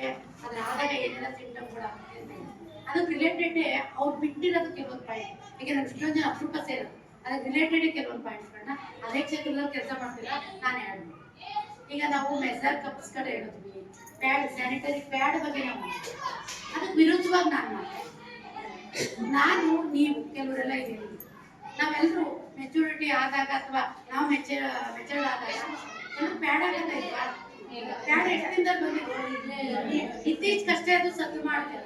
ಏನೆಲ್ಲ. ಅದಕ್ಕೆ ರಿಲೇಟೆಡ್ ಅವ್ರು ಬಿಟ್ಟಿರೋದು ಕೆಲವೊಂದು ಪಾಯಿಂಟ್ ಈಗ ನಾನು ಎಷ್ಟೊಂದು ಜನ ಅಪರೂಪ ಸೇರೋದು. ಅದಕ್ಕೆ ರಿಲೇಟೆಡ್ ಕೆಲವೊಂದು ಪಾಯಿಂಟ್ಗಳನ್ನ ಅದೇ ಕ್ಷೇತ್ರದಲ್ಲಿ ಕೆಲಸ ಮಾಡ್ತಿಲ್ಲ, ನಾನು ಹೇಳಿದೆ ಈಗ ನಾವು ಮೆಸರ್ ಕಪ್ಸ್ ಕಡೆ ಹೇಳಿದ್ವಿ. ಪ್ಯಾಡ್ ಸ್ಯಾನಿಟರಿ ಪ್ಯಾಡ್ ಬಗ್ಗೆ ನಾವು ಅದಕ್ಕೆ ವಿರುದ್ಧವಾಗಿ ನಾನು ಮಾತಾಡ್ತೀನಿ ನಾನು ನೀವು, ಕೆಲವರೆಲ್ಲ ಇದ್ದೀವಿ ನಾವೆಲ್ಲರೂ ಮೆಚುರಿಟಿ ಆದಾಗ ಅಥವಾ ನಾವು ಮೆಚ ಮೆಚೂರ್ಡ್ ಆದಾಗ ಎಲ್ಲ ಪ್ಯಾಡ್ ಆಗಲ್ಲ ಎಷ್ಟು ಬಂದಿದೆ ಇತ್ತೀಚೆಗಷ್ಟೇ ಅದು ಸದ್ದು ಮಾಡ್ತಾರೆ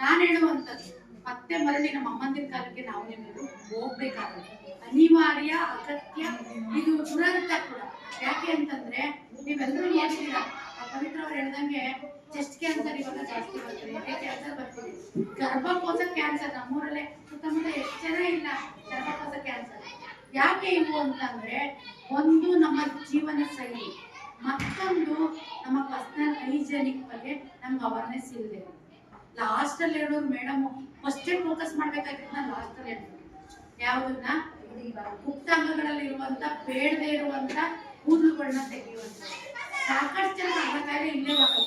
ನಾನು ಹೇಳುವಂಥದ್ದು, ಮತ್ತೆ ಮರಳಿ ನಮ್ಮ ಅಮ್ಮಂದಿನ ಕಾಲಕ್ಕೆ ನಾವು ನಿಮ್ಮದು ಹೋಗ್ಬೇಕಾಗುತ್ತೆ ಅನಿವಾರ್ಯ, ಅಗತ್ಯ, ಇದು ದುರಂತ ಕೂಡ. ಯಾಕೆ ಅಂತಂದ್ರೆ, ನೀವೆಲ್ಲರೂ ಆ ಪವಿತ್ರ ಅವ್ರು ಹೇಳ್ದಂಗೆ ಚೆಸ್ಟ್ ಕ್ಯಾನ್ಸರ್ ಇವಾಗ ಜಾಸ್ತಿ ಬರ್ತದೆ. ಕ್ಯಾನ್ಸರ್ ಬರ್ತದೆ? ಗರ್ಭಕೋಶ ಕ್ಯಾನ್ಸರ್ ನಮ್ಮೂರಲ್ಲೇ ಸುತ್ತಮುತ್ತ ಎಷ್ಟು ಜನ ಇಲ್ಲ ಗರ್ಭಕೋಶ ಕ್ಯಾನ್ಸರ್ ಯಾಕೆ ಇವು ಅಂತಂದ್ರೆ, ಒಂದು ನಮ್ಮ ಜೀವನ ಶೈಲಿ. ಮತ್ತೊಂದು ನಮ್ಮ ಪರ್ಸನಲ್ ಹೈಜೆನಿಕ್ ಬಗ್ಗೆ ನಮ್ಗೆ ಅವೇರ್ನೆಸ್ ಇಲ್ಲದೆ ಲಾಸ್ಟ್ ಅಲ್ಲಿ ಹೇಳೋರು ಮೇಡಮ್ ಫಸ್ಟೇ ಫೋಕಸ್ ಮಾಡ್ಬೇಕಾಗಿತ್ತು ನಾನು ಲಾಸ್ಟ್ ಅಲ್ಲಿ ಹೇಳಿದ್ರು ಯಾವುದನ್ನ? ಗುಪ್ತಾಂಗಗಳಲ್ಲಿ ಇರುವಂತ, ಬೇಡದೆ ಇರುವಂತ ಕೂದಲುಗಳನ್ನ ತೆಗೆಯುವಂತ. ಸಾಕಷ್ಟು ಜನ ಕಾಯಿಲೆ ಇಲ್ಲೇ ಬರ್ತದೆ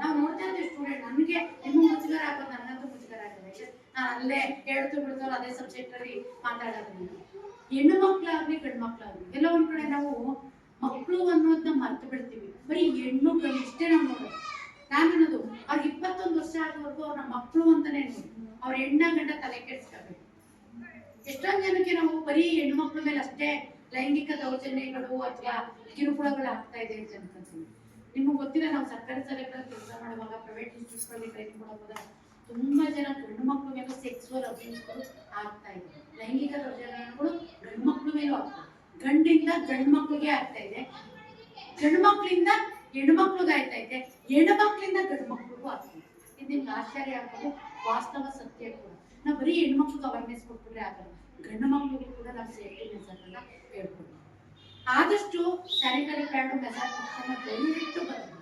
ನಾವು ನೋಡ್ತಾ ಇರ್ತೀವಿ ಸ್ಟೂಡೆಂಟ್ ನನಗೆ ಇನ್ನೂ ಮುಜುಗರ ಆಗೋದು ನನ್ನಂತೂ ಮುಜುಗರ ಆಗೋದು ನಾನು ಅಲ್ಲೇ ಹೇಳ್ತು ಬಿಡ್ತು, ಅದೇ ಸಬ್ಜೆಕ್ಟ್ ಅಲ್ಲಿ ಮಾತಾಡೋದ್ರಿಂದ ಹೆಣ್ಣು ಮಕ್ಕಳಾಗ್ಲಿ ಗಂಡು ಮಕ್ಕಳಾಗ್ಲಿ ಎಲ್ಲ ಒಂದ್ ಕಡೆ ನಾವು ಮಕ್ಕಳು ಅನ್ನೋದನ್ನ ಮರ್ತು ಬಿಡ್ತೀವಿ. ಬರೀ ಹೆಣ್ಣು ಇಷ್ಟೇ ನಾವು ನೋಡೋದು. ನಾನು ಅನ್ನೋದು ಅವ್ರಿಗೆ ಇಪ್ಪತ್ತೊಂದು ವರ್ಷ ಆಗೋವರೆಗೂ ಅವ್ರ ಮಕ್ಕಳು ಅಂತಾನೆ ಅವ್ರ ಹೆಣ್ಣ ಗಂಡ ತಲೆ ಕೆಡಿಸ್ಕೋಬೇಕು ಎಷ್ಟೊಂದು ಜನಕ್ಕೆ ನಾವು ಬರೀ ಹೆಣ್ಮಕ್ಳ ಮೇಲೆ ಅಷ್ಟೇ ಲೈಂಗಿಕ ದೌರ್ಜನ್ಯಗಳು ಅಥವಾ ಕಿರುಕುಳಗಳು ಆಗ್ತಾ ಇದೆ ಅಂತ ಅನ್ಕೊಂತೀನಿ. ನಿಮ್ಗೆ ಗೊತ್ತಿಲ್ಲ, ನಾವು ಸರ್ಕಾರಿ ಶಾಲೆಗಳಲ್ಲಿ ಕೆಲಸ ಮಾಡುವಾಗ ಪ್ರೈವೇಟ್ ಇನ್ಸ್ಟಿಟ್ಯೂಟ್ಗಳಲ್ಲಿ ಟ್ರೈನಿಂಗ್ ಮಾಡುವಾಗ ತುಂಬಾ ಜನ ಗಂಡು ಮಕ್ಳ ಮೇಲೆ ಸೆಕ್ಸುವಲ್ ಅಬ್ಯೂಸ್ಗಳು ಆಗ್ತಾ ಇದೆ. ಲೈಂಗಿಕ ದೌರ್ಜನ್ಯಗಳು ಗಂಡು ಮಕ್ಳ ಮೇಲೂ ಆಗ್ತದೆ ಗಂಡಿಂದ ಗಂಡು ಮಕ್ಳಿಗೆ ಆಗ್ತಾ ಇದೆ. ಗಂಡು ಮಕ್ಳಿಂದ ಹೆಣ್ಣು ಮಕ್ಳಿಗೆ ಆಯ್ತಾ ಇದೆ. ಹೆಣ್ಮಕ್ಳಿಂದ ಗಂಡ್ ಮಕ್ಳಿಗೂ ಇದೆ. ಇದು ನಿಮ್ಗೆ ಆಶ್ಚರ್ಯ ಆಗ್ಬೋದು, ವಾಸ್ತವ ಸತ್ಯ ಕೂಡ ನಾವು ಬರೀ ಹೆಣ್ಮಕ್ಳಿಗೆ ಅವೇರ್ನೆಸ್ ಕೊಟ್ಬಿಟ್ರೆ ಆಗಲ್ಲ. ಗಂಡು ಮಕ್ಳಿಗೆ ಕೂಡ ನಾವು ಸೇಫ್ಟಿ ಮೆಸರ್ನ ಹೇಳ್ಕೊಡ್ತೀವಿ ಆದಷ್ಟು ಸ್ಯಾನಿಟರಿ ಪ್ಯಾಡ್ ಮೆಸರ್ ದಯವಿಟ್ಟು ಬರಬೇಕು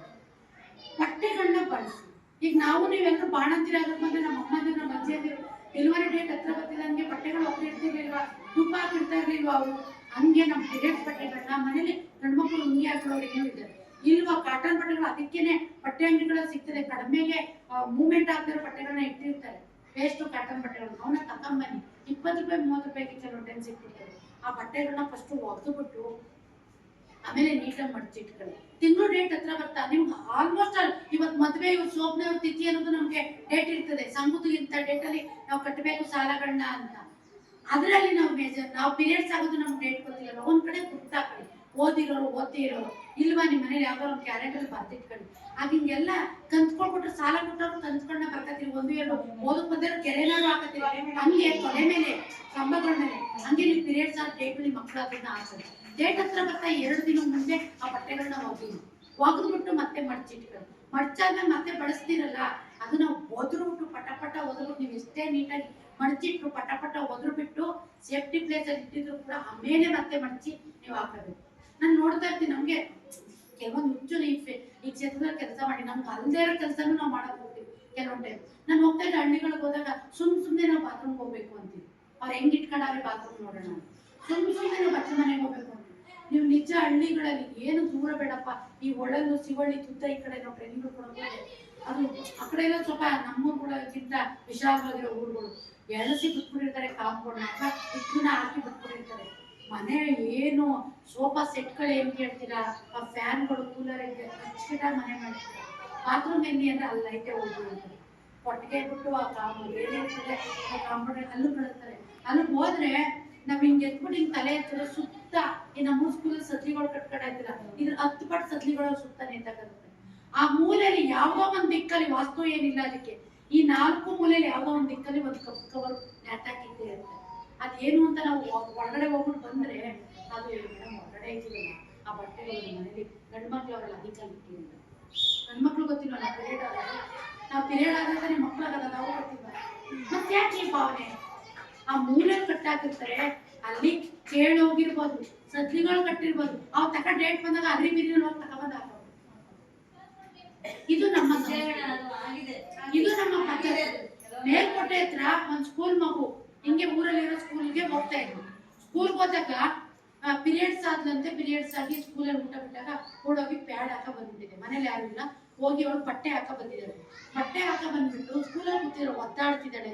ಬಟ್ಟೆಗಳನ್ನ ಬಳಸಿ. ಈಗ ನಾವು ನೀವೆಲ್ಲರೂ ಬಾಣಂತಿರ ಆಗಕ್ಕೆ ಬಂದ್ರೆ ನಮ್ಮ ಅಮ್ಮಂದಿರು ನಮ್ಮ ಅಜ್ಜಿಯಂದಿರು ಡೆಲಿವರಿ ಡೇಟ್ ಹತ್ರ ಬರ್ತಿಲ್ಲ ನಮಗೆ ಬಟ್ಟೆಗಳು ಹೋಗ್ತಾ ಇರ್ತಿರ್ಲಿಲ್ವಾ? ತುಪ್ಪ ಹಾಕಿರ್ತಾ ಇರ್ಲಿಲ್ವಾ ಅವರು? ಹಂಗೆ ನಮ್ಮ ಪಿರಿಯಡ್ ಬಟ್ಟೆಗಳನ್ನ ಮನೇಲಿ ಗಂಡ್ಮಕ್ಳು ಉಂಗಿ ಹಾಕೊಳ್ಳೋರು ಏನೂ ಇದ್ದಾರೆ ಇಲ್ವಾ ಕಾಟನ್ ಬಟ್ಟೆಗಳು ಅದಕ್ಕೇನೆ ಬಟ್ಟೆ ಅಂಗಡಿಗಳು ಸಿಗ್ತದೆ. ಕಡಿಮೆಗೆ ಮೂವ್ಮೆಂಟ್ ಆಗ್ತಿರೋ ಬಟ್ಟೆಗಳನ್ನ ಇಟ್ಟಿರ್ತಾರೆ. ವೇಸ್ಟ್ ಕಾಟನ್ ಬಟ್ಟೆಗಳು ಅವನ್ನ ತಕೊಂಬನ್ನಿ. ಇಪ್ಪತ್ತು ರೂಪಾಯಿ, ಮೂವತ್ತು ರೂಪಾಯಿಗೆ ಕೆಲವು ಟೈಮ್ ಸಿಕ್ಬಿಡ್ತಾರೆ ಆ ಬಟ್ಟೆಗಳನ್ನ ಫಸ್ಟ್ ಒಗೆದುಬಿಟ್ಟು, ಆಮೇಲೆ ನೀಟಾಗಿ ಮಡಚಿಟ್ಕೊಳ್ಳಿ. ತಿಂಗಳು ಡೇಟ್ ಹತ್ರ ಬರ್ತಾ, ನಿಮ್ಗೆ ಆಲ್ಮೋಸ್ಟ್ ಆಲ್ ಇವತ್ತು ಮದುವೆ ಇವತ್ತು ಸೋಪ್ನೆ ತಿಥಿ ಅನ್ನೋದು ನಮಗೆ ಡೇಟ್ ಇರ್ತದೆ. ಸಂಬುದು ಇಂಥ ಡೇಟಲ್ಲಿ ನಾವು ಕಟ್ಟಬೇಕು ಸಾಲಗಳನ್ನ ಅಂತ. ಅದರಲ್ಲಿ ನಾವು ಮೇಜರ್ ನಾವು ಪೀರಿಯಡ್ಸ್ ಆಗೋದು ನಮ್ಗೆ ಡೇಟ್ ಗೊತ್ತಿಲ್ಲ ಒಂದ್ ಕಡೆ ಗುರ್ತಾಕೊಳ್ಳಿ ಓದಿರೋರು ಓದ್ತಿ ಇರೋರು ಇಲ್ವಾ ನಿಮ್ಮ ಮನೇಲಿ ಯಾವ್ದಾರು ಒಂದು ಕ್ಯಾಲೆಂಡರ್ ಬರ್ತಿಟ್ಕೊಂಡು ಆಗ ಹಿಂಗೆಲ್ಲ ಕಂತ್ಕೊಳ್ಬಿಟ್ರೆ ಸಾಲ ಕೊಟ್ಟವ್ರು ಕಂತ್ಕೊಂಡ ಬರ್ಕತ್ತೀರಿ ಒಂದು, ಎರಡು, ಓದಕ್ ಬಂದಿರೋ ಕೆರೆನಾರು ಹಾಕತ್ತೀರಿ. ಹಂಗೆ ಕೊನೆ ಮೇಲೆ, ಕಂಬಗಳ ಮೇಲೆ. ಹಂಗೆ ನೀವು ಪೀರಿಯಡ್ಸ್ ಆದ ಡೇಟ್ ನಿಮ್ಮ ಮಕ್ಕಳು ಅದನ್ನ ಹಾಕ್ತಾರೆ ಡೇಟ್ ಹತ್ರ ಬರ್ತಾ ಎರಡು ದಿನ ಮುಂದೆ ಆ ಬಟ್ಟೆಗಳನ್ನ ಒಗ್ದು. ಒಗೆದ್ಬಿಟ್ಟು ಮತ್ತೆ ಮಡ್ಚಿಟ್ಕೊಳ್ಳಿ ಮಡ್ಚಾದ್ಮೇಲೆ ಮತ್ತೆ ಬಳಸ್ತೀರಲ್ಲ? ಅದನ್ನ ಒದ್ರುಬಿಟ್ಟು ಪಟ ಪಟ ಓದ್ರು ನೀವು ಎಷ್ಟೇ ನೀಟಾಗಿ ಮಡಚಿಟ್ಟು ಪಟ ಪಟ ಒದ್ರು ಬಿಟ್ಟು ಸೇಫ್ಟಿ ಪ್ಲೇಸ್ ಅಲ್ಲಿ ಇಟ್ಟಿದ್ರು ಕೂಡ ಆಮೇಲೆ ಮತ್ತೆ ಮಡಚಿ ನೀವು ಹಾಕಬೇಕು. ನಾನು ನೋಡ್ತಾ ಇರ್ತೀನಿ, ನಮ್ಗೆ ಕೆಲವೊಂದು ಹುಚ್ಚು ಈ ಈ ಕ್ಷೇತ್ರದಲ್ಲಿ ಕೆಲಸ ಮಾಡಿ, ನಮ್ಗೆ ಅಲ್ಲದೆ ಇರೋ ಕೆಲಸನೂ ನಾವು ಮಾಡಕ್ ಹೋಗ್ತೀವಿ ಕೆಲವೊಂದು ಟೈಮ್ ನಾನು ಹೋಗ್ತಾ ಇದ್ದ ಹಳ್ಳಿಗಳಿಗೆ ಹೋದಾಗ ಸುಮ್ ಸುಮ್ಮನೆ ನಾವು ಬಾತ್ರೂಮ್ ಹೋಗ್ಬೇಕು ಅಂತೀವಿ. ಅವ್ರು ಹೆಂಗ್ ಇಟ್ಕೊಂಡಾರೆ ಬಾತ್ರೂಮ್ ನೋಡೋಣ ಅಂತ. ಸುಮ್ ಸುಮ್ಮನೆ ನಾವು ಬಚ್ಚ ಮನೆಗೆ ಹೋಗ್ಬೇಕು ಅಂತೀವಿ. ನೀವು ನಿಜ ಹಳ್ಳಿಗಳಲ್ಲಿ ಏನು ದೂರ ಬೇಡಪ್ಪ, ಈ ಒಳಲು ಸಿವಳ್ಳಿ, ತುತ್ತ ಈ ಕಡೆ ನಾವು ಟ್ರೈನಿಂಗ್ ಕೊಡೋದು ಅದು ಆ ಕಡೆ ಎಲ್ಲ ಸ್ವಲ್ಪ ನಮ್ಮ ಕೂಡಕ್ಕಿಂತ ವಿಶಾಲವಾಗಿರೋ ಊರುಗಳು. ಎಳಸಿ ಬಿಟ್ಬಿಟ್ಟಿರ್ತಾರೆ, ಕಾಂಪೌಂಡ್ ಇಕ್ಕನ್ನ ಹಾಕಿ ಬಿಟ್ಬಿಟ್ಟಿರ್ತಾರೆ. ಮನೆ ಏನು, ಸೋಫಾ ಸೆಟ್ಗಳು ಏನ್ ಕೇಳ್ತೀರಾ? ಆ ಫ್ಯಾನ್ಗಳು ಕೂಲರ್ ಅಚ್ಚುಕಟ್ಟಾಗಿ ಮನೆ ಮಾಡ್ತೀರಾ ಬಾತ್ರೂಮ್ ಎಲ್ಲಿ ಅಂದ್ರೆ ಅಲ್ಲಿ ಲೈಟೇ ಹೋಗ್ಬಿಡ್ತಾರೆ ಕೊಟ್ಟಿಗೆ ಬಿಟ್ಟು ಆ ಕಾಂಪೌಂಡ್ ಏನಿರ್ತದೆ ಆ ಕಾಂಪೌಂಡ್ ಅಲ್ಲೂ ಕಳಿಸ್ತಾರೆ ಅಲ್ಲಿಗೆ ಹೋದ್ರೆ ನಾವ್ ಹಿಂಗ್ ಎತ್ಬಿಟ್ಟು ಹಿಂಗ್ ತಲೆ ಎತ್ತಿದ್ರೆ ಸುತ್ತ ಈ ನಮ್ಮ ಸ್ಕೂಲ್ ಸತ್ಲಿಗಳು ಕಟ್ಕಡ ಇದ್ರ ಹತ್ತು ಪಟ್ಟು ಸತ್ಲಿಗಳು ಸುತ್ತ ನಿಂತಾಗುತ್ತೆ ಆ ಮೂಲೆಯಲ್ಲಿ ಯಾವ್ದೋ ಒಂದು ದಿಕ್ಕಲ್ಲಿ ವಾಸ್ತು ಏನಿಲ್ಲ ಅದಕ್ಕೆ. ಈ ನಾಲ್ಕು ಮೂಲೆಯಲ್ಲಿ ಯಾವ್ದೋ ಒಂದು ದಿಕ್ಕಲ್ಲಿ ಒಂದು ಕಪ್ ಕವರ್ ನೆಟ್ಟಾಕಿದ್ದೇ ಇರುತ್ತೆ ಅದೇನು ಅಂತ ನಾವು ಹೊರಗಡೆ ಹೋಗ್ಬಿಟ್ಟು ಬಂದ್ರೆ ಅದು ಮೇಡಮ್ ಹೊರಗಡೆ ಇದ್ದೀವಲ್ಲ ಆ ಬಟ್ಟೆಗಳು ಮನೇಲಿ ಗಂಡು ಮಕ್ಳು ಅವರೆಲ್ಲ ಅದಕ್ಕಾಗಿ ಇಟ್ಟಿರಲ್ಲ ಗಂಡು ಮಕ್ಳು ಗೊತ್ತಿಲ್ಲ ನಾವು ಪಿರಿಯಡ್ ಆದಾಗ? ನಾವು ಪಿರಿಯಡ್ ಆದಾಗ ತಾನೇ ಮಕ್ಳಾಗಲ್ಲ ನಾವು ಗೊತ್ತಿಲ್ಲ ಮತ್ತೆ ಯಾಕೆ ಈ ಭಾವನೆ? ಆ ಮೂಲೆ ಕಟ್ಟಾಕಿರ್ತಾರೆ, ಅಲ್ಲಿ ಕೇಳೋಗಿರ್ಬೋದು ಸದ್ಲಿಗಳು ಕಟ್ಟಿರ್ಬೋದು. ಅವ್ ತಕ ಡೇಟ್ ಬಂದಾಗ ಅಗ್ರಿ ಬಿರಿ ಹೋಗಿ ತಕೊಂಬಂದ ಇದು ನಮ್ಮ ಇದು ನಮ್ಮ ಪದ್ಧತಿ. ಮೇಲ್ಕೋಟೆ ಹತ್ರ ಒಂದ್ ಸ್ಕೂಲ್ ಮಗು, ಹಿಂಗೆ ಊರಲ್ಲಿರೋ ಸ್ಕೂಲ್ಗೆ ಹೋಗ್ತಾ ಇದ್ವಿ ಸ್ಕೂಲ್ಗೆ ಹೋದಾಗ ಪಿರಿಯಡ್ಸ್ ಆದ್ಲಂತೆ ಪಿರಿಯಡ್ಸ್ ಆಗಿ ಸ್ಕೂಲಲ್ಲಿ ಊಟ ಬಿಟ್ಟಾಗ ಓಡೋಗಿ ಪ್ಯಾಡ್ ಹಾಕ ಬಂದ್ಬಿಟ್ಟಿದೆ. ಮನೇಲಿ ಯಾರು ಇಲ್ಲ. ಹೋಗಿ ಅವಳು ಬಟ್ಟೆ ಹಾಕ ಬಂದಿದ್ದಾಳೆ. ಬಟ್ಟೆ ಹಾಕ ಬಂದ್ಬಿಟ್ಟು ಸ್ಕೂಲಲ್ಲಿ ಕೂತಿರೋ ಒದ್ದಾಡ್ತಿದ್ದಾಳೆ.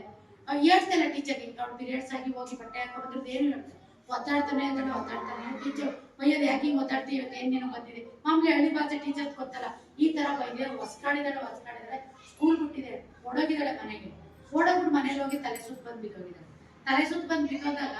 ಹೇಳ್ತಾಳೆ ಟೀಚರ್ಗೆ ಅವ್ಳು ಪಿರಿಯಡ್ಸ್ ಆಗಿ ಹೋಗಿ ಬಟ್ಟೆ ಹಾಕ ಬಂದ್ರೆ ಏನು ಹೇಳ್ತಾರೆ ಒದ್ದಾಡ್ತಾನೆ ಅಂದ್ರೆ ಒದ್ದಾಡ್ತಾನೆ. ಟೀಚರ್ ಬೈಯೋದು ಯಾಕೆ ಹಿಂಗೆ ಒದ್ದಾಡ್ತೀವಿ ಏನೇನೋ ಬಂದಿದೆ? ಮಾಮೂಲಿ ಹಳ್ಳಿ ಭಾಷೆ ಟೀಚರ್ಸ್ ಗೊತ್ತಲ್ಲ. ಈ ತರ ಬೈದಿದ್ದಾರೆ ಹೊಸ್ಕಾಡಿದಾಳೆ ಹೊಸ್ಕಾಡಿದಾಳೆ. ಸ್ಕೂಲ್ ಬಿಟ್ಟಿದ್ದಾಳೆ ಓಡೋಗಿದ್ದಾಳೆ ಮನೆಗೆ. ಓಡೋಗ್ಬಿಟ್ಟು ಮನೇಲಿ ಹೋಗಿ ತಲೆ ಸುತ್ತ ಬಂದು ಬಿದ್ದೋಗಿದ್ದಾಳೆ ತಲೆ ಸುತ್ತ ಬಂದು ಬಿದ್ದೋದಾಗ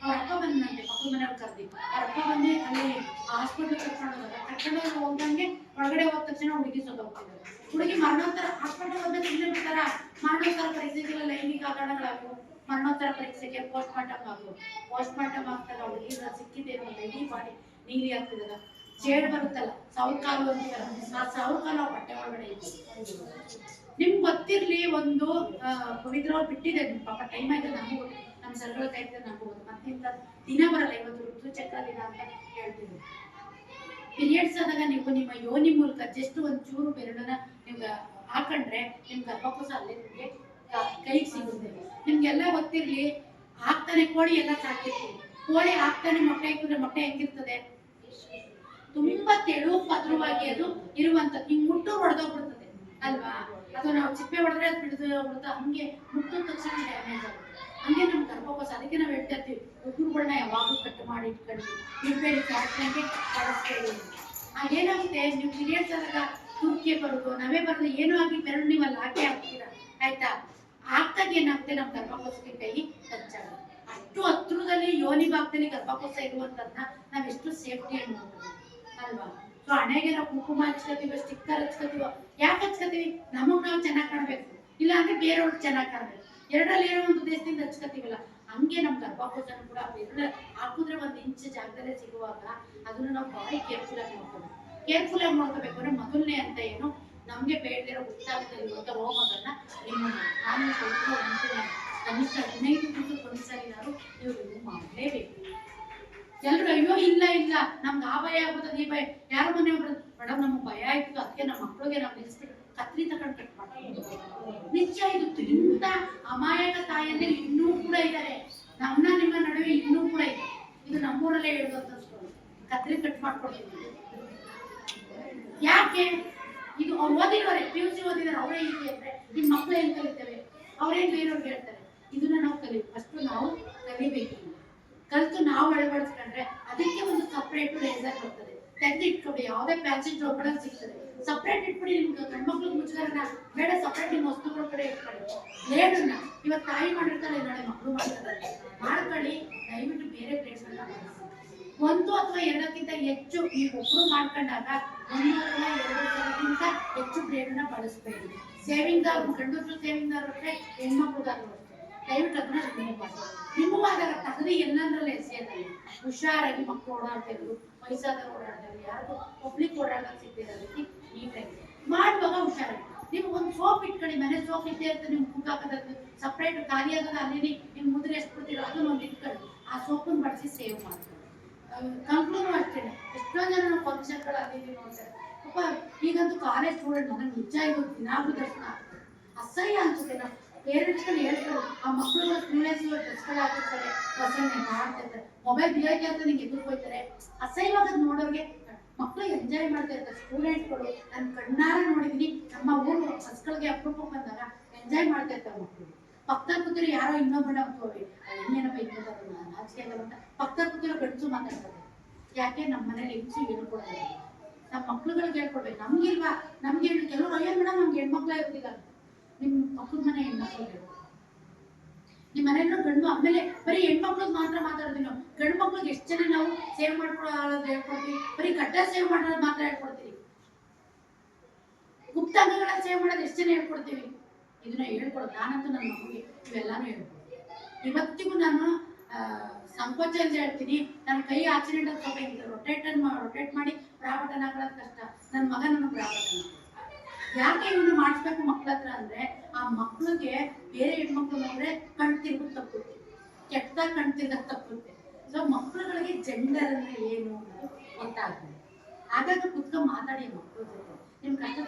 ಅವ್ರ ಅಪ್ಪ ಬಂದಂತೆ ಪಕ್ಕದ ಮನೆಯವ್ರು ಕರ್ದಿ. ಅವ್ರ ಅಪ್ಪ ಬಂದು ಅಲ್ಲಿ ಹಾಸ್ಪಿಟ್ಲ್ ಕರ್ಕೊಂಡು ಹೋದಾಗ ಕರ್ಕೊಂಡು ಹೋಗಿ ಹೋಗ್ದಂಗೆ ಒಳಗಡೆ ಹೋದ ತಕ್ಷಣ ಹುಡುಗಿ ಸೊತ್ತ ಹೋಗ್ತಿದ್ದಾರೆ ಹುಡುಗಿ ಮರಣೋತ್ತರ ಹಾಸ್ಪಿಟಲ್ ಹೋದ್ರೆ ಸುಮ್ಮನೆ ಬಿಡ್ತಾರ ಮರಣೋತ್ತರ ಪರೀಕ್ಷೆಗೆಲ್ಲ ಲೈಂಗಿಕ ಹಗರಣಗಳಾಗು ಮರಣೋತ್ತರ ಪರೀಕ್ಷೆಗೆ ಪೋಸ್ಟ್ ಮಾರ್ಟಮ್ ಆಗು ಪೋಸ್ಟ್ ಮಾರ್ಟಮ್ ಆಗ್ತಾಗ ಹುಡುಗಿ ಸಿಕ್ಕಿದ್ದೇನೋ ಅಂತ ಮಾಡಿ, ನೀಲಿ ಆಗ್ತಿದಾಗ ಜೇಡ್ ಬರುತ್ತಲ್ಲ ಸಾವುಕಾಲು ಅಂತಾರ ಆ ಸಾವುಕಾಲು ಆ ಬಟ್ಟೆ ಒಳಗಡೆ ಇತ್ತು. ನಿಮ್ಗೆ ಗೊತ್ತಿರ್ಲಿ ಒಂದು ಪವಿತ್ರ ಅವ್ರು ಬಿಟ್ಟಿದೆ ಪಾಪ ಟೈಮ್ ಆಯ್ತು, ನಮಗೂ ನಮ್ಮ ಸರ್ಗಳ ಕೈತೆ ನಮಗೂ. ಮತ್ತಿಂತ ದಿನ ಬರಲ್ಲ, ಇವತ್ತು ಋತುಚಕ್ರ ದಿನ ಅಂತ ಹೇಳ್ತೀವಿ ಪೀರಿಯಡ್ಸ್ ಆದಾಗ ನೀವು ನಿಮ್ಮ ಯೋನಿ ಮೂಲಕ ಜಸ್ಟ್ ಒಂದು ಚೂರು ಬೆರಳನ್ನ ನಿಮ್ಗೆ ಹಾಕೊಂಡ್ರೆ ನಿಮ್ ಗರ್ಭಕೋಶ ಅಲ್ಲೇ ನಿಮ್ಗೆ ಕೈಗೆ ಸಿಗುತ್ತೆ. ನಿಮ್ಗೆಲ್ಲ ಗೊತ್ತಿರ್ಲಿ ಹಾಕ್ತಾನೆ ಕೋಳಿ ಎಲ್ಲ ಸಾಕಿರ್ತೀವಿ ಕೋಳಿ ಹಾಕ್ತಾನೆ ಮೊಟ್ಟೆ ಹಾಕಿದ್ರೆ ಮೊಟ್ಟೆ ಹೆಂಗಿರ್ತದೆ? ತೆಳು ಅದು ಇರುವಂತ ಹಿಂಗ್ ಮುಟ್ಟು ಹೊಡೆದೋಗ್ಬಿಡ್ತದೆ ಅಲ್ವಾ? ಅದು ನಾವು ಚಿಪ್ಪೆ ಹೊಡೆದ್ರೆ ಅದು ಬಿಡದೆ ಹೋಗ್ಬಿಡುತ್ತೆ ಹಂಗೆ ಮುಟ್ಟು ತಕ್ಷಣ ಡ್ಯಾಮೇಜ್ ಆಗುತ್ತೆ. ಹಂಗೆ ನಮ್ ಗರ್ಭಕೋಶ, ಅದಕ್ಕೆ ನಾವ್ ಹೇಳ್ತಾ ಇರ್ತೀವಿ ಉಗುರುಗಳನ್ನ ಯಾವಾಗಲೂ ಕಟ್ ಮಾಡಿ ಇಟ್ಕೊಳ್ಳಿ. ಇರ್ಬೇಡಿ ಫ್ಯಾಟ್ನಾಗೆ ಏನಾಗುತ್ತೆ? ಅದೇನಾಗುತ್ತೆ ನೀವು ಪೀರಿಯಡ್ಸ್ ಆದಾಗ ತುರ್ಕೆ ಬರೋದು, ನವೆ ಬರೋದು, ಏನೋ ಆಗಿ ಬೆರಳು ನೀವು ಅಲ್ಲಿ ಹಾಕಿ ಹಾಕ್ತೀರಾ? ಆಯ್ತಾ? ಹಾಕ್ದಾಗ ಏನಾಗುತ್ತೆ? ನಮ್ಮ ಗರ್ಭಕೋಶಕ್ಕೆ ಕೈ ಕಚ್ಚಾಗ ಅಷ್ಟು ಹತ್ರದಲ್ಲಿ ಯೋನಿ ಭಾಗದಲ್ಲಿ ಗರ್ಭಕೋಶ ಇರುವಂತದ್ನ ನಾವ್ ಎಷ್ಟು ಸೇಫ್ಟಿ ಅನ್ಬೋದು ಅಲ್ವಾ? ಸೊ ಹಣೆಗೆ ನಾವು ಕುಂಕುಮ ಹಚ್ಕೋತೀವಿ ಸ್ಟಿಕ್ಕರ್ ಹಚ್ಕೋತೀವ, ಯಾಕೆ ಹಚ್ಕೋತೀವಿ? ನಮಗ್ ನಾವು ಚೆನ್ನಾಗಿ ಕಾಣ್ಬೇಕು. ಇಲ್ಲ ಅಂದ್ರೆ ಬೇರೆಯವ್ರಿಗೆ ಚೆನ್ನಾಗಿ ಕಾಣ್ಬೇಕು. ಎರಡರಲ್ಲಿ ಏನೋ ಒಂದು ಉದ್ದೇಶದಿಂದ ಹಚ್ಕೋತೀವಲ್ಲ, ಹಂಗೆ ನಮ್ ಗರ್ಭಕೋಶನ ಕೂಡ ಎಲ್ಲ ಹಾಕಿದ್ರೆ ಒಂದ್ ಇಂಚ್ ಜಾಗದಲ್ಲೇ ಸಿಗುವಾಗ ಅದನ್ನ ನಾವು ಬಾಯಿ ಕೇರ್ಫುಲ್ ಆಗಿ ನೋಡ್ಕೋಬೇಕು. ಕೇರ್ಫುಲ್ ಆಗಿ ನೋಡ್ಕೋಬೇಕು ಅಂದ್ರೆ ಮೊದಲನೇ ಅಂತ ಏನು ನಮ್ಗೆ ಬೇಡದಿರೋ ಉತ್ತಾಗದಲ್ಲಿ ಇರುವಂತ ರೋಗಗಳನ್ನ ನಿಮ್ಮ ನಾನು ಕನಿಷ್ಠ ಹದಿನೈದು ದಿವಸಕ್ಕೆ ಒಂದ್ಸರಿ ನಾವು ನೀವು ರಿಮೂವ್ ಮಾಡಲೇಬೇಕು. ಎಲ್ರು, ಅಯ್ಯೋ, ಇಲ್ಲ ಇಲ್ಲ, ನಮ್ಗೆ ಆ ಭಯ ಆಗುತ್ತೆ ಈ ಭಯ. ಯಾರ ಮನೆ ಒಬ್ರು, ಮೇಡಮ್, ನಮ್ಗೆ ಭಯ ಆಯ್ತು, ಅದಕ್ಕೆ ನಮ್ಮ ಮಕ್ಕಳಿಗೆ ನಾವು ನಿಲ್ಸ್ಬಿಟ್ಟು ಕತ್ರಿ ತಗೊಂಡು ಕಟ್ ಮಾಡ್ತೀವಿ ನಿಜ, ಇದು ಇಂಥ ಅಮಾಯಕ ತಾಯಂದಿರು ಇನ್ನೂ ಕೂಡ ಇದ್ದಾರೆ. ನಮ್ಮ ನಿಮ್ಮ ನಡುವೆ ಇನ್ನೂ ಕೂಡ ಇದೆ. ಇದು ನಮ್ಮೂರಲ್ಲೇ story. ಕತ್ರಿ ಕಟ್ ಮಾಡ್ಕೊಡ್ತೀವಿ. ಯಾಕೆ? ಇದು ಅವ್ರು ಓದಿರೋರೆ ಪಿ ಯು ಸಿ ಓದಿದಾರೆ ಅವರೇ ಹೀಗೆ ಅಂದ್ರೆ ನಿಮ್ಮ ಮಕ್ಕಳು ಹೆಂಗ್ ಕಲಿತೇವೆ? ಅವ್ರೇನ್ ಬೇರೆಯವ್ರಿಗೆ ಹೇಳ್ತಾರೆ? ಇದನ್ನ ನಾವು ಕಲಿ ಅಷ್ಟು ನಾವು ಕಲಿಬೇಕು. ಕಲಿತು ನಾವು ಅಳವಡಿಸ್ಕೊಂಡ್ರೆ ಅದಕ್ಕೆ ಒಂದು ಸಪ್ರೇಟ್ ಲೇಸರ್ ಬರ್ತದೆ. ತೆಗೆದು ಇಟ್ಕೊಡಿ, ಯಾವುದೇ ಪ್ಯಾಚೇಜ್ ಒಬ್ಬರ ಸಿಗ್ತದೆ. ಸಪ್ರೇಟ್ ಇಟ್ಬಿಡಿ, ನಿಮ್ಗೆ ಗಂಡ್ಮಕ್ಳು ಮುಚ್ಚಾರನ ಬೇಡ ಸಪ್ರೇಟ್ ನಿಮ್ಮ ವಸ್ತುಗಳ ಕಡೆ ಇಟ್ಕೊಳ್ಳಿ. ಲೇಡನ್ನ, ಇವತ್ತು ತಾಯಿ ಮಾಡಿರ್ತಾರೆ ನಾಳೆ ಮಕ್ಕಳು ಮಾಡ್ತಾರೆ ಮಾಡ್ಕೊಳ್ಳಿ, ದಯವಿಟ್ಟು ಬೇರೆ ಪ್ಲೇಟ್ಗಳನ್ನ ಒಂದು ಅಥವಾ ಎರಡಕ್ಕಿಂತ ಹೆಚ್ಚು ಈ ಒಬ್ರು ಮಾಡ್ಕೊಂಡಾಗ ಒಂದು ಅಥವಾ ಎರಡು ಸಲಕ್ಕಿಂತ ಹೆಚ್ಚು ಬಳಸಬೇಡಿ. ಸೇವಿಂಗ್ ದಾರ್ ಗಂಡಸರು ಸೇವಿಂಗ್ ಅಷ್ಟೇ ಹೆಣ್ಮಕ್ಳುಗಾದ್ರು ರಿಮೂವ್ ಮಾಡಿ ರಿಮೂವ್ ಆದಾಗ ತಗದಿ ಎಲ್ಲಂದ್ರಲ್ಲಿ ಎಸೆಯೋದಲ್ಲ ಹುಷಾರಾಗಿ ಮಕ್ಕಳು ಓಡಾಡ್ತಿದ್ರು, ವಯಸ್ಸಾದವ್ರು ಓಡಾಡ್ತಾರೆ ಯಾರು ಪಬ್ಲಿಕ್ ಓಡಾಡಕ್ಕೆ ಸಿಗ್ತಿರೋ ರೀತಿ ನೀಟಾಗಿ. ಮಾಡುವಾಗ ಹುಷಾರಾಗಿ. ನೀವು ಒಂದು ಸೋಪ್ ಇಟ್ಕೊಳ್ಳಿ, ಮನೆ ಸೋಪ್ ಇದ್ದೇ ಇರ್ತದೆ ನಿಮ್ಗೆ ಕುಕ್ ಹಾಕೋದಕ್ಕೆ ಸಪ್ರೇಟ್ ಖಾಲಿ ಆಗೋದು ಅಲ್ಲಿ ನೀವು ಮುದ್ರೆ ಎಷ್ಟು ಕೊಡ್ತೀರೋ ಅದನ್ನ ಒಂದು ಇಟ್ಕೊಳ್ಳಿ. ಆ ಸೋಪನ್ನು ಬಳಸಿ ಸೇವ್ ಮಾಡ್ತೀವಿ ಕಂಪ್ಲೂನು ಅಷ್ಟೇ. ಎಷ್ಟೋ ಜನ ಫಂಕ್ಷನ್ಗಳು ಅಲ್ಲಿ ನೋಡ್ತಾರೆ. ಪಾಪ, ಈಗಂತೂ ಕಾಲೇಜ್ ಸ್ಟೂಡೆಂಟ್ ನನಗೆ ನಿಜ ಇದು ದಿನಾಗ್ಲೂ ದರ್ಶನ ಅಸಹ್ಯ ಅನ್ಸುತ್ತೆ ನಾವು ಪೇರೆಂಟ್ಸ್ಗಳು ಹೇಳ್ತಾರೆ. ಆ ಮಕ್ಕಳು ಸ್ಟೂಡೆಂಟ್ಸ್ ಡ್ರೆಸ್ಗಳು ಹಾಕಿರ್ತಾರೆ ವಸನೆ ಮಾಡ್ತಿರ್ತಾರೆ ಮೊಬೈಲ್ ಬಿಡೋಕೆ ಅಂತ ನಿಂಗೆ ಎದುರು ಹೋಗ್ತಾರೆ ಅಸಹ್ಯವಾಗ ನೋಡೋರಿಗೆ ಮಕ್ಕಳು ಎಂಜಾಯ್ ಮಾಡ್ತಾ ಇರ್ತಾರೆ. ಸ್ಟೂಡೆಂಟ್ಗಳು ನನ್ನ ಕಣ್ಣಾರ ನೋಡಿದೀನಿ. ನಮ್ಮ ಊರು ಬಸ್ಗಳಿಗೆ ಅಪ್ರೂಪಕ್ಕೆ ಬಂದಾಗ ಎಂಜಾಯ್ ಮಾಡ್ತಾ ಇರ್ತಾರೆ ಮಕ್ಕಳು ಪಕ್ಕದ ಕೂತಿರೋ ಯಾರೋ ಇನ್ನೊಬ್ಬನ ಹೋಗಿ ಇನ್ನೇನಪ್ಪ ಇನ್ನೊಬ್ಬ ನಾಚಿಕೆ ಆಗಲ್ಲ ಅಂತ. ಪಕ್ಕದ ಕೂತಿರೋ ಗಂಡಸು ಮಾತಾಡ್ತಾರೆ. ಯಾಕೆ ನಮ್ಮ ಮನೇಲಿ ಹೆಚ್ಚು ಹೇಳ್ಕೊಡ್ತಾರೆ ನಮ್ಮ ಮಕ್ಳುಗಳಿಗೆ ಹೇಳ್ಕೊಡ್ಬೇಕು. ನಮ್ಗಿಲ್ವಾ ನಮ್ಗೆ ಕೆಲವರು ಅಯ್ಯೋ ಮೇಡಮ್ ನಮ್ಗೆ ಹೆಣ್ಮಕ್ಳ ಇರ್ತಿಲ್ಲ. ನಿಮ್ ಮಕ್ಕಳ ಮನೆ ಹೆಣ್ಮಕ್ಳು ನಿಮ್ಮ ಮನೆಯಲ್ಲೂ ಗಂಡು ಆಮೇಲೆ ಬರೀ ಹೆಣ್ಮಕ್ಳಿಗೆ ಮಾತ್ರ ಮಾತಾಡ್ತೀವಿ ನಾವು ಗಂಡು ಮಕ್ಳಿಗೆ ಎಷ್ಟು ಜನ ನಾವು ಸೇವ್ ಮಾಡ್ಕೊಳ್ಳೋದು ಹೇಳ್ಕೊಡ್ತೀವಿ. ಬರೀ ಗಡ್ಡ ಸೇವ್ ಮಾಡೋದು ಮಾತ್ರ ಹೇಳ್ಕೊಡ್ತೀವಿ. ಗುಪ್ತಾಂಗಗಳ ಸೇವ್ ಮಾಡೋದು ಎಷ್ಟು ಜನ ಹೇಳ್ಕೊಡ್ತೀವಿ? ಇದನ್ನ ಹೇಳ್ಕೊಡೋದು ನಾನಂತೂ ನನ್ನ ಮಗುಗೆ. ಇವೆಲ್ಲಾನು ಹೇಳ್ಕೊಡ್ತೀನಿ ಇವತ್ತಿಗೂ ನಾನು ಸಂಕೋಚ ಅಂತ ಹೇಳ್ತೀನಿ. ನನ್ನ ಕೈ ಆಕ್ಸಿಡೆಂಟ್ ಅಂತ ಸ್ವಲ್ಪ ರೊಟೇಟ್ ರೊಟೇಟ್ ಮಾಡಿ ಪ್ರಾಬಟನ್ ಆಗೋದು ಕಷ್ಟ. ನನ್ನ ಮಗ ನನ್ನ ಪ್ರಾಬಟನ್ ಯಾಕೆ ಇವನು ಮಾಡಿಸ್ಬೇಕು ಮಕ್ಳ ಹತ್ರ ಅಂದ್ರೆ, ಆ ಮಕ್ಳಿಗೆ ಬೇರೆ ಹೆಣ್ಮಕ್ಳು ಬಂದ್ರೆ ಕಣ್ ತಿರುಗಿ ತಪ್ಪುತ್ತೆ. ಕೆಟ್ಟದಾಗ ಕಣ್ ತಿರ್ಗಕ್ ತಪ್ಪುತ್ತೆ. ಸೊ ಮಕ್ಳುಗಳಿಗೆ ಜೆಂಡರ್ ಅಂದ್ರೆ ಏನು ಅನ್ನೋದು ಗೊತ್ತಾಗ್ತದೆ ಹಾಗಾಗಿ ಕುತ್ಕೊಂಡು ಮಾತಾಡಿ ಮಕ್ಳ ಜೊತೆ. ನಿಮ್ ಕಷ್ಟ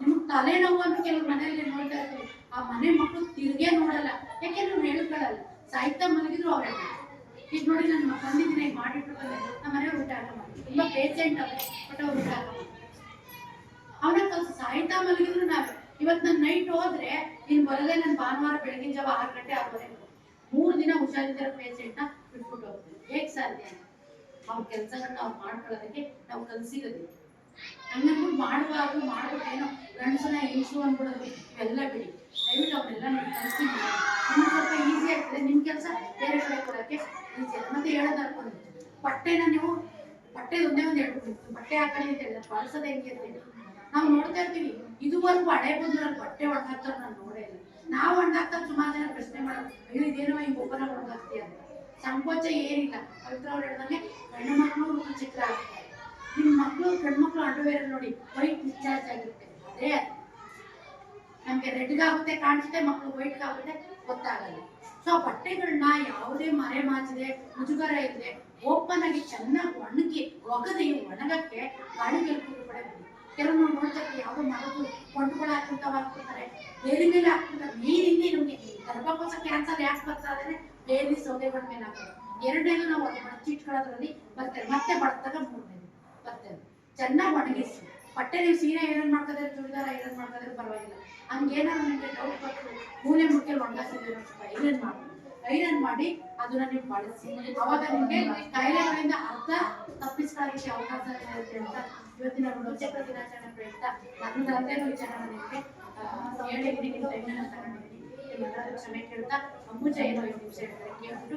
ನಿಮ್ಗೆ ತಲೆನೋವು ಅಂತ ಕೆಲವು ಮನೆಯಲ್ಲಿ ನೋಡ್ತಾ ಇರ್ತೀವಿ. ಆ ಮನೆ ಮಕ್ಳು ತಿರ್ಗೇ ನೋಡಲ್ಲ. ಯಾಕೆ ಅವ್ರು ಹೇಳ್ಕೊಳ್ಳಲ್ಲ? ಸಾಹಿತ್ಯ ಮಲಗಿದ್ರು ಅವ್ರೆ. ಈಗ ನೋಡಿ ನಾನು ಬಂದಿದ್ದೀನಿ ಮಾಡಿಟ್ಟು ಬಂದೆ ನಮ್ಮ ಮನೆಯವ್ರು ಊಟ ಹಾಕ ಮಾಡಿ ತುಂಬಾ ಪೇಷಂಟ್ ಅವ್ರೆ ಬಟ್ ಅವ್ರು ಊಟ ಹಾಕ ಅವನ ಕಲ್ಸ ಸಾಯ್ತಾ ಮಲಗಿದ್ರು ನಾವೇ. ಇವತ್ತು ನಾನು ನೈಟ್ ಹೋದ್ರೆ ನೀನ್ ಬರದೆ ನಾನು ಭಾನುವಾರ ಬೆಳಗಿನ ಜಾವ ಆರು ಗಂಟೆ ಆಗೋದೆ ಮೂರು ದಿನ ಹುಷಾರಿದ್ದಿರೋ ಪೇಷೆಂಟ್ನ ಬಿಟ್ಬಿಟ್ಟು ಹೋಗ್ತೀನಿ. ಹೇಗ್ ಸಾಧ್ಯ ಅವ್ರ ಕೆಲಸಗಳನ್ನ ಅವ್ರು ಮಾಡ್ಕೊಳ್ಳೋದಕ್ಕೆ ನಾವು ಕಲ್ಸಿರೋದಿಲ್ಲ. ಹಂಗಂದ್ಬಿಟ್ಟು ಮಾಡಬಾರ್ದು ಮಾಡ್ಬಿಟ್ಟು ಗಂಡಸನ ಹೆಂಗಸು ಅಂದ್ಬಿಡೋದು ಇವೆಲ್ಲ ಬಿಡಿ. ದಯವಿಟ್ಟು ಅವನ್ನೆಲ್ಲ ನೀವು ಕಲ್ಸ್ತೀನಿ. ನಿಮ್ಗೆ ಸ್ವಲ್ಪ ಈಸಿ ಆಗ್ತದೆ. ನಿಮ್ ಕೆಲಸ ಬೇರೆ ಕಡೆ ಕೊಡೋಕ್ಕೆ ಈಸಿ ಆಗ್ತದೆ. ಮತ್ತೆ ಹೇಳೋದು ಅನ್ಕೊಂಡು ಬಟ್ಟೆನ ನೀವು ಬಟ್ಟೆ ಒಂದೇ ಒಂದು ಹೇಳ್ಬಿಟ್ಟು ಬಟ್ಟೆ ಹಾಕೊಳ್ಳಿ ಅಂತ ಹೇಳಿದ್ರೆ ಬಳಸೋದು ಹೆಂಗೆ ಅಂತ ಹೇಳಿ. ನಾವು ನೋಡ್ತಾ ಇರ್ತೀವಿ, ಇದುವರೆಗೂ ಹಳೆ ಬಂದ್ರೆ ಬಟ್ಟೆ ಒಣಗಾಕ್ತಾರೆ ನಾನು ನೋಡೇ ಇಲ್ಲ. ನಾವು ಒಣಗಾಕ್ತಾರೆ ಸುಮಾರು ಜನ ಪ್ರಶ್ನೆ ಮಾಡೋದು, ಅಯ್ಯೋ, ಇದೇನೋ ಈ ಗೊಬ್ಬರ ಒಣಗಾಕ್ತೀಯ ಅಂತ. ಸಂಕೋಚ ಏನಿಲ್ಲ. ಪವಿತ್ರ ಅವ್ರು ಹೇಳ್ದಂಗೆ ಹೆಣ್ಣು ಮಕ್ಕಳು ಚಿತ್ರ ಆಗ್ತಾರೆ ನಿಮ್ಮ ಮಕ್ಕಳು ಗಂಡು ಮಕ್ಕಳು ಅಂಡರ್ವೇರ್ ನೋಡಿ ವೈಟ್ ಡಿಸ್ಚಾರ್ಜ್ ಆಗಿರುತ್ತೆ. ಅದೇ. ನಮ್ಗೆ ರೆಡ್ಗಾಗುತ್ತೆ ಕಾಣಿಸುತ್ತೆ ಮಕ್ಕಳು ವೈಟ್ ಆಗುತ್ತೆ ಗೊತ್ತಾಗಲ್ಲ. ಸೊ ಬಟ್ಟೆಗಳನ್ನ ಯಾವುದೇ ಮರೆ ಮಾಚಿದೆ, ಮುಜುಗರ ಇದ್ರೆ ಓಪನ್ ಆಗಿ ಚೆನ್ನಾಗಿ ಒಣಗಿ, ಒಗದಿ, ಒಣಗಕ್ಕೆ ಗಾಳಿಗೆ ಕೂಡ ಕೆಲವು ನೋಡಿದಾಗ ಯಾವುದೋ ಮರದ್ದು ಕೊಂಡುಗಳು ಹಾಕ್ಬಿಡ್ತಾರೆ ಬೇರೆ ಮೇಲೆ ಹಾಕ್ಬಿಡ್ತಾರೆ ನೀರಿಂದ ನಮಗೆ ಗರ್ಭಕೋಶ ಕ್ಯಾನ್ಸರ್ ಯಾಕೆ ಬರ್ತಾ ಇದ್ರೆ ಬೇರೆ ಸೌದೆಗಳ ಮೇಲೆ ಹಾಕೋದು ಎರಡನೇದು ನಾವು ಅದು ಮಡಚಿಟ್ಕೊಳ್ಳೋದ್ರಲ್ಲಿ ಬರ್ತೇವೆ. ಮತ್ತೆ ಬಡ್ತಾಗ ಮೂರನೇದು ಬರ್ತೇವೆ. ಚೆನ್ನಾಗಿ ಒಣಗಿಸಿ. ಬಟ್ಟೆ ನೀವು ಸೀರೆ ಐರನ್ ಮಾಡ್ತಾರೆ ಚೂಡಿದಾರ ಐರನ್ ಮಾಡ್ತಾರೆ ಪರವಾಗಿಲ್ಲ. ಹಂಗೇನಾದ್ರು ನಿಮಗೆ ಡೌಟ್ ಬಂತು ಮೂಲೆ ಮುಖ್ಯ ಒಣಗಾಸಿದ್ರೆ ಐರನ್ ಮಾಡಿ. ಐರನ್ ಮಾಡಿ ಅದನ್ನ ನೀವು ಬಳಸಿ. ಅವಾಗ ನಿಮಗೆ ಕಾಯಿಲೆಗಳಿಂದ ಅರ್ಧ ತಪ್ಪಿಸ್ಕೊಳ್ಳೋದಕ್ಕೆ ಅವಕಾಶ ಇರುತ್ತೆ ಅಂತ ಇವತ್ತಿನ ರೋಚಕ ದಿನಾಚರಣೆ ಪ್ರಯುಕ್ತ ನನ್ನ ತಂದೆನೂ ವಿಚಾರಣೆಗೆ ಕ್ಷಮೆ ಕೇಳ್ತಾ ಅಂಬುಜ ಏನೋ ಐದು ಕೇಳ್ಬಿಟ್ಟು